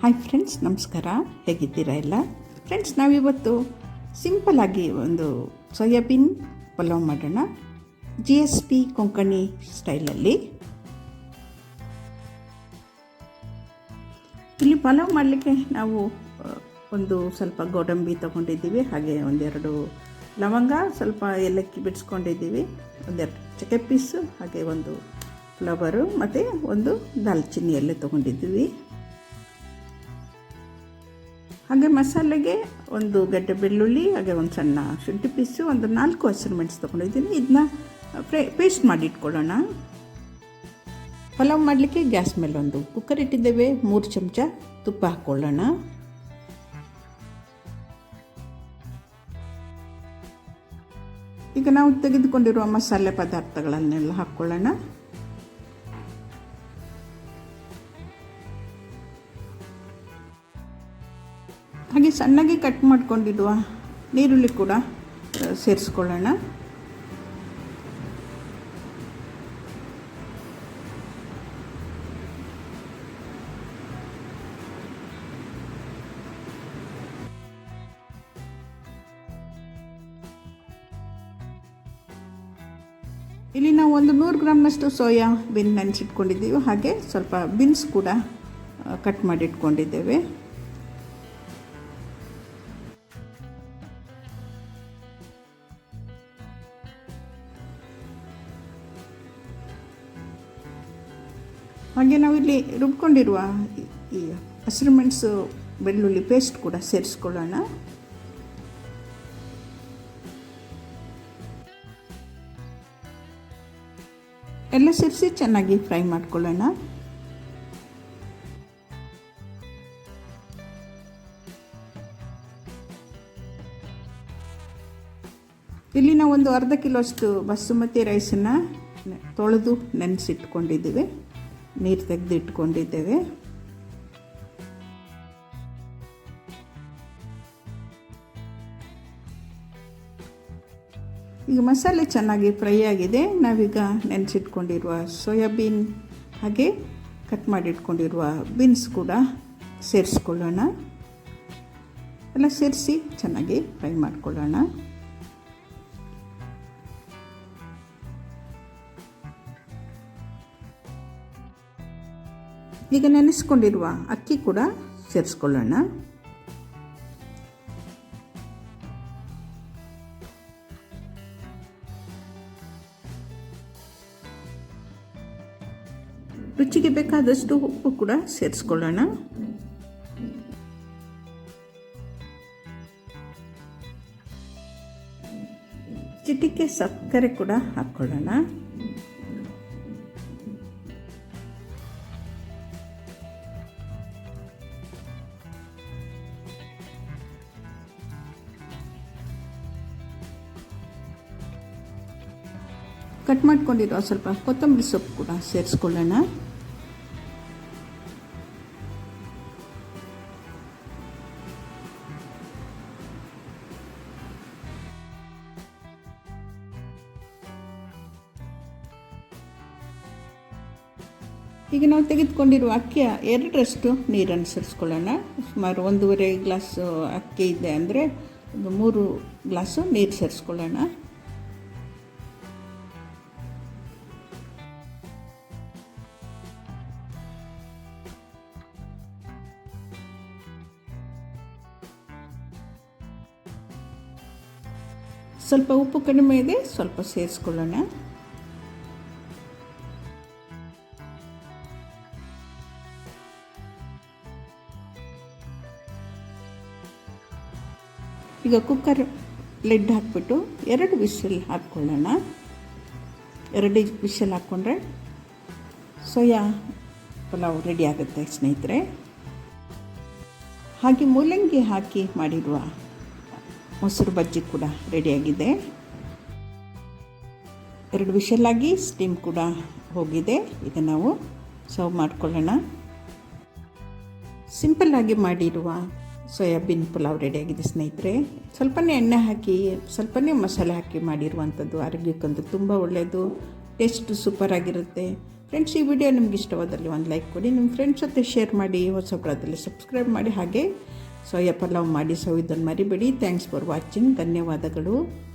Hi friends ನಮಸ್ಕಾರ. ಹೇಗಿದ್ದೀರಾ ಎಲ್ಲ? ಫ್ರೆಂಡ್ಸ್ ನಾವಿವತ್ತು ಸಿಂಪಲ್ಲಾಗಿ ಒಂದು ಸೋಯಾಬೀನ್ ಪಲಾವ್ ಮಾಡೋಣ. ಜಿ ಎಸ್ ಪಿ ಕೊಂಕಣಿ ಸ್ಟೈಲಲ್ಲಿ ಇಲ್ಲಿ ಪಲಾವ್ ಮಾಡಲಿಕ್ಕೆ ನಾವು ಒಂದು ಸ್ವಲ್ಪ ಗೋಡಂಬಿ ತೊಗೊಂಡಿದ್ದೀವಿ, ಹಾಗೆ ಒಂದೆರಡು ಲವಂಗ, ಸ್ವಲ್ಪ ಏಲಕ್ಕಿ ಬಿಡಿಸ್ಕೊಂಡಿದ್ದೀವಿ, ಒಂದೆರಡು ಚಕ್ಕೆ ಪೀಸು ಹಾಗೆ ಒಂದು ಫ್ಲವರು ಮತ್ತು ಒಂದು ದಾಲ್ಚಿನ್ನಿ ಎಲ್ಲ ತೊಗೊಂಡಿದ್ದೀವಿ. ಹಾಗೆ ಮಸಾಲೆಗೆ ಒಂದು ಗಡ್ಡೆ ಬೆಳ್ಳುಳ್ಳಿ, ಹಾಗೆ ಒಂದು ಸಣ್ಣ ಶುಂಠಿ ಪೀಸು, ಒಂದು ನಾಲ್ಕು ಹಸಿರು ಮೆಣಸು ತೊಗೊಂಡಿದ್ದೀನಿ. ಇದನ್ನ ಫ್ರೈ, ಪೇಸ್ಟ್ ಮಾಡಿ ಇಟ್ಕೊಳ್ಳೋಣ. ಪಲಾವ್ ಮಾಡಲಿಕ್ಕೆ ಗ್ಯಾಸ್ ಮೇಲೆ ಒಂದು ಕುಕ್ಕರ್ ಇಟ್ಟಿದ್ದೇವೆ. ಮೂರು ಚಮಚ ತುಪ್ಪ ಹಾಕ್ಕೊಳ್ಳೋಣ. ಈಗ ನಾವು ತೆಗೆದುಕೊಂಡಿರುವ ಮಸಾಲೆ ಪದಾರ್ಥಗಳನ್ನೆಲ್ಲ ಹಾಕ್ಕೊಳ್ಳೋಣ. ಹಾಗೆ ಸಣ್ಣಗೆ ಕಟ್ ಮಾಡ್ಕೊಂಡಿರುವ ನೀರುಳ್ಳಿ ಕೂಡ ಸೇರಿಸ್ಕೊಳ್ಳೋಣ. ಇಲ್ಲಿ ನಾವು ಒಂದು ನೂರು ಗ್ರಾಮ್ನಷ್ಟು ಸೋಯಾ ಬೀನ್ ನೆನೆಸಿಟ್ಕೊಂಡಿದ್ದೀವಿ. ಹಾಗೆ ಸ್ವಲ್ಪ ಬೀನ್ಸ್ ಕೂಡ ಕಟ್ ಮಾಡಿ ಇಟ್ಕೊಂಡಿದ್ದೇವೆ ನಾವು ಇಲ್ಲಿ ರುಬ್ಕೊಂಡಿರುವ ಈ ಹಸಿರು ಮೆಣಸು, ಬೆಳ್ಳುಳ್ಳಿ ಪೇಸ್ಟ್ ಕೂಡ ಸೇರಿಸ್ಕೊಳ್ಳೋಣ. ಎಲ್ಲ ಸೇರಿಸಿ ಚೆನ್ನಾಗಿ ಫ್ರೈ ಮಾಡ್ಕೊಳ್ಳೋಣ. ಇಲ್ಲಿ ನಾವು ಒಂದು ಅರ್ಧ ಕಿಲೋ ಅಷ್ಟು ಬಸುಮತಿ ರೈಸನ್ನು ತೊಳೆದು ನೆನೆಸಿಟ್ಕೊಂಡಿದ್ದೀವಿ. ನೀರು ತೆಗೆದು ಇಟ್ಕೊಂಡಿದ್ದೇವೆ. ಈಗ ಮಸಾಲೆ ಚೆನ್ನಾಗಿ ಫ್ರೈ ಆಗಿದೆ. ನಾವೀಗ ನೆನೆಸಿಟ್ಕೊಂಡಿರುವ ಸೋಯಾಬೀನ್ ಹಾಗೆ ಕಟ್ ಮಾಡಿಟ್ಕೊಂಡಿರುವ ಬೀನ್ಸ್ ಕೂಡ ಸೇರಿಸ್ಕೊಳ್ಳೋಣ. ಎಲ್ಲ ಸೇರಿಸಿ ಚೆನ್ನಾಗಿ ಫ್ರೈ ಮಾಡ್ಕೊಳ್ಳೋಣ. ಈಗ ನೆನೆಸ್ಕೊಂಡಿರುವ ಅಕ್ಕಿ ಕೂಡ ಸೇರಿಸ್ಕೊಳ್ಳೋಣ. ರುಚಿಗೆ ಬೇಕಾದಷ್ಟು ಉಪ್ಪು ಕೂಡ ಸೇರಿಸ್ಕೊಳ್ಳೋಣ. ಚಿಟಿಕೆ ಸಕ್ಕರೆ ಕೂಡ ಹಾಕ್ಕೊಳ್ಳೋಣ. ಕಟ್ ಮಾಡ್ಕೊಂಡಿರೋ ಸ್ವಲ್ಪ ಕೊತ್ತಂಬರಿ ಸೊಪ್ಪು ಕೂಡ ಸೇರಿಸ್ಕೊಳ್ಳೋಣ. ಈಗ ನಾವು ತೆಗೆದುಕೊಂಡಿರುವ ಅಕ್ಕಿಯ ಎರಡರಷ್ಟು ನೀರನ್ನು ಸೇರಿಸ್ಕೊಳ್ಳೋಣ. ಸುಮಾರು ಒಂದೂವರೆ ಗ್ಲಾಸು ಅಕ್ಕಿ ಇದೆ ಅಂದರೆ ಒಂದು ಮೂರು ಗ್ಲಾಸು ನೀರು ಸೇರಿಸ್ಕೊಳ್ಳೋಣ. ಸ್ವಲ್ಪ ಉಪ್ಪು ಕಡಿಮೆ ಇದೆ, ಸ್ವಲ್ಪ ಸೇರಿಸ್ಕೊಳ್ಳೋಣ. ಈಗ ಕುಕ್ಕರ್ ಲಿಡ್ ಹಾಕ್ಬಿಟ್ಟು ಎರಡು ವಿಷಲ್ ಹಾಕ್ಕೊಳ್ಳೋಣ. ಎರಡು ವಿಷಲ್ ಹಾಕ್ಕೊಂಡ್ರೆ ಸೋಯಾ ಪಲಾವ್ ರೆಡಿ ಆಗುತ್ತೆ ಸ್ನೇಹಿತರೆ. ಹಾಗೆ ಮೂಲಂಗಿ ಹಾಕಿ ಮಾಡಿರುವ ಮೊಸರು ಬಜ್ಜಿ ಕೂಡ ರೆಡಿಯಾಗಿದೆ. ಎರಡು ವಿಷಲಾಗಿ ಸ್ಟೀಮ್ ಕೂಡ ಹೋಗಿದೆ. ಈಗ ನಾವು ಸರ್ವ್ ಮಾಡ್ಕೊಳ್ಳೋಣ. ಸಿಂಪಲ್ಲಾಗಿ ಮಾಡಿರುವ ಸೋಯಾಬೀನ್ ಪಲಾವ್ ರೆಡಿಯಾಗಿದೆ ಸ್ನೇಹಿತರೆ. ಸ್ವಲ್ಪನೇ ಎಣ್ಣೆ ಹಾಕಿ, ಸ್ವಲ್ಪನೇ ಮಸಾಲೆ ಹಾಕಿ ಮಾಡಿರುವಂಥದ್ದು ಆರೋಗ್ಯಕ್ಕಂತೂ ತುಂಬ ಒಳ್ಳೆಯದು. ಟೇಸ್ಟ್ ಸೂಪರ್ ಆಗಿರುತ್ತೆ. ಫ್ರೆಂಡ್ಸ್ ಈ ವಿಡಿಯೋ ನಿಮ್ಗೆ ಇಷ್ಟವಾದಲ್ಲಿ ಒಂದು ಲೈಕ್ ಕೊಡಿ. ನಿಮ್ಮ ಫ್ರೆಂಡ್ಸ್ ಜೊತೆ ಶೇರ್ ಮಾಡಿ ಹೊಸಬ್ರದಲ್ಲಿ ಸಬ್ಸ್ಕ್ರೈಬ್ ಮಾಡಿ. ಹಾಗೆ ಸೋಯಾ ಪಲಾವ್ ಮಾಡಿ ಸೊ ಇದನ್ನು ಮರಿಬೇಡಿ. ಥ್ಯಾಂಕ್ಸ್ ಫಾರ್ ವಾಚಿಂಗ್ ಧನ್ಯವಾದಗಳು.